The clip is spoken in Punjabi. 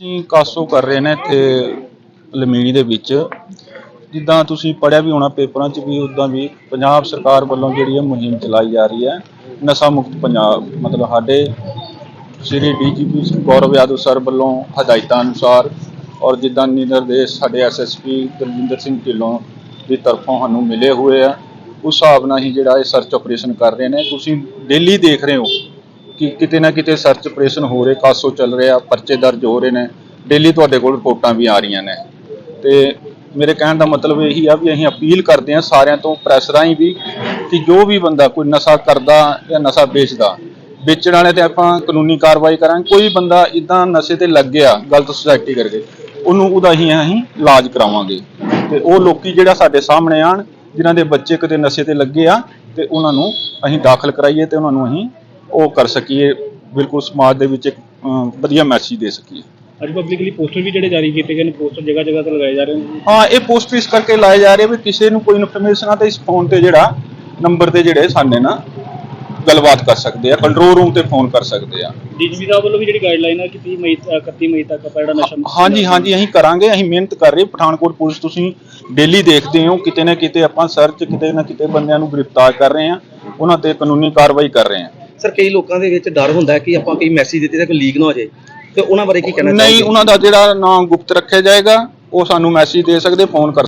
ਅਸੀਂ ਕਾਸੋ ਕਰ ਰਹੇ ਨੇ ਇੱਥੇ ਲਮੀਣੀ ਦੇ ਵਿੱਚ। ਜਿੱਦਾਂ ਤੁਸੀਂ ਪੜ੍ਹਿਆ ਵੀ ਹੋਣਾ ਪੇਪਰਾਂ 'ਚ ਵੀ, ਉਦਾਂ ਵੀ ਪੰਜਾਬ ਸਰਕਾਰ ਵੱਲੋਂ ਜਿਹੜੀ ਹੈ ਮੁਹਿੰਮ ਚਲਾਈ ਜਾ ਰਹੀ ਹੈ, ਨਸ਼ਾ ਮੁਕਤ ਪੰਜਾਬ, ਮਤਲਬ ਸਾਡੇ ਸ਼੍ਰੀ ਡੀਜੀਪੀ ਗੌਰਵ ਯਾਦਵ ਸਰ ਵੱਲੋਂ ਹਦਾਇਤਾਂ ਅਨੁਸਾਰ ਔਰ ਜਿੱਦਾਂ ਨਿਰਦੇਸ਼ ਸਾਡੇ ਐਸਐਸਪੀ ਦਲਜਿੰਦਰ ਸਿੰਘ ਢਿੱਲੋਂ ਦੀ ਤਰਫੋਂ ਸਾਨੂੰ ਮਿਲੇ ਹੋਏ ਆ, ਉਸ ਹਿਸਾਬ ਨਾਲ ਹੀ ਜਿਹੜਾ ਇਹ ਸਰਚ ਆਪਰੇਸ਼ਨ ਕਰ ਰਹੇ ਨੇ। ਤੁਸੀਂ ਡੇਲੀ ਦੇਖ ਰਹੇ ਹੋ ਕਿ ਕਿਤੇ ਨਾ ਕਿਤੇ ਸਰਚ ਆਪਰੇਸ਼ਨ ਹੋ ਰਹੇ, ਕਾਸੋ ਚੱਲ ਰਿਹਾ, ਪਰਚੇ ਦਰਜ ਹੋ ਰਹੇ ਨੇ ਡੇਲੀ ਤੁਹਾਡੇ ਕੋਲ ਰਿਪੋਰਟਾਂ ਵੀ ਆ ਰਹੀਆਂ ਨੇ। ਤੇ ਮੇਰੇ ਕਹਿਣ ਦਾ ਮਤਲਬ ਇਹੀ ਆ ਵੀ ਅਸੀਂ ਅਪੀਲ ਕਰਦੇ ਹਾਂ ਸਾਰਿਆਂ ਤੋਂ ਪ੍ਰੈਸ ਰਾਹੀਂ ਵੀ, ਕਿ ਜੋ ਵੀ ਬੰਦਾ ਕੋਈ ਨਸ਼ਾ ਕਰਦਾ ਜਾਂ ਨਸ਼ਾ ਵੇਚਦਾ, ਵੇਚਣ ਵਾਲੇ ਤੇ ਆਪਾਂ ਕਾਨੂੰਨੀ ਕਾਰਵਾਈ ਕਰਾਂਗੇ। ਕੋਈ ਬੰਦਾ ਇਦਾਂ ਨਸ਼ੇ ਤੇ ਲੱਗ ਗਿਆ, ਗਲਤ ਸੁਸਾਇਟੀ ਕਰਕੇ, ਉਹਨੂੰ ਉਹਦਾ ਹੀ ਅਸੀਂ ਇਲਾਜ ਕਰਾਵਾਂਗੇ। ਤੇ ਉਹ ਲੋਕੀ ਜਿਹੜਾ ਸਾਡੇ ਸਾਹਮਣੇ ਆਣ ਜਿਨ੍ਹਾਂ ਦੇ ਬੱਚੇ ਕਿਤੇ ਨਸ਼ੇ ਤੇ ਲੱਗੇ ਆ, ਤੇ ਉਹਨਾਂ ਨੂੰ ਅਸੀਂ ਦਾਖਲ ਕਰਾਈਏ ਤੇ ਉਹਨਾਂ ਨੂੰ ਅਸੀਂ ਉਹ ਕਰ ਸਕੀਏ ਬਿਲਕੁਲ ਸਮਾਜ ਦੇ ਵਿੱਚ ਇੱਕ ਅਮ, ਵਧੀਆ ਮੈਸੇਜ ਦੇ ਸਕੀਏ। ਅੱਜ ਪਬਲਿਕਲੀ ਪੋਸਟਰ ਵੀ ਜਿਹੜੇ ਜਾਰੀ ਕੀਤੇ ਗਏ ਨੇ ਪੋਸਟਰ ਜਗ੍ਹਾ ਜਗ੍ਹਾ ਤੇ ਲਗਾਏ ਜਾ ਰਹੇ ਨੇ। ਹਾਂ ਇਹ ਪੋਸਟ ਇਸ ਕਰਕੇ ਲਾਏ ਜਾ ਰਹੇ ਵੀ ਕਿਸੇ ਨੂੰ ਕੋਈ ਇਨਫੋਰਮੇਸ਼ਨ ਆ ਤਾਂ ਇਸ ਫੋਨ ਤੇ ਜਿਹੜਾ ਨੰਬਰ ਤੇ ਜਿਹੜੇ ਸਾਡੇ ਨਾਲ ਗੱਲਬਾਤ ਕਰ ਸਕਦੇ ਆ ਕੰਟਰੋਲ ਰੂਮ ਤੇ ਫੋਨ ਕਰ ਸਕਦੇ ਆ। ਡੀਜੀਪੀ ਸਾਹਿਬ ਵੱਲੋਂ ਵੀ ਜਿਹੜੀ ਗਾਈਡਲਾਈਨ ਹੈ ਕਿ 30 ਮਈ ਅ, 31 ਮਈ ਤੱਕ ਆਪਾਂ ਜਿਹੜਾ ਨਸ਼ਾ ਮੁਕਤ ਹਾਂਜੀ ਹਾਂਜੀ ਅਸੀਂ ਕਰਾਂਗੇ ਅਸੀਂ ਮਿਹਨਤ ਕਰ ਰਹੇ ਪਠਾਨਕੋਟ ਪੁਲਿਸ ਤੁਸੀਂ ਡੇਲੀ ਦੇਖਦੇ ਹੋ ਕਿਤੇ ਨਾ ਕਿਤੇ ਆਪਾਂ ਸਰਚ ਕਿਤੇ ਨਾ ਕਿਤੇ ਬੰਦਿਆਂ ਨੂੰ ਗ੍ਰਿਫਤਾਰ ਕਰ ਰਹੇ ਆ ਉਹਨਾਂ ਤੇ ਕਾਨੂੰਨੀ ਕਾਰਵਾਈ ਕਰ ਰਹੇ ਆ ਸਰ ਕਈ ਲੋਕਾਂ ਦੇ ਵਿੱਚ ਡਰ ਹੁੰਦਾ ਕਿ ਆਪਾਂ ਕੋਈ ਮੈਸੇਜ ਦਿੱਤੇ ਤਾਂ ਕੋਈ ਲੀਕ ਨਾ ਹੋ ਜਾਏ ਤੇ ਉਹਨਾਂ ਬਾਰੇ ਕੀ ਕਹਿਣਾ ਨਹੀਂ ਚਾਹੋਗੇ? ਉਹਨਾਂ ਦਾ ਜਿਹੜਾ ਨਾਮ ਗੁਪਤ ਰੱਖਿਆ ਜਾਏਗਾ ਉਹ ਸਾਨੂੰ ਮੈਸੇਜ ਦੇ ਸਕਦੇ ਫੋਨ ਕਰ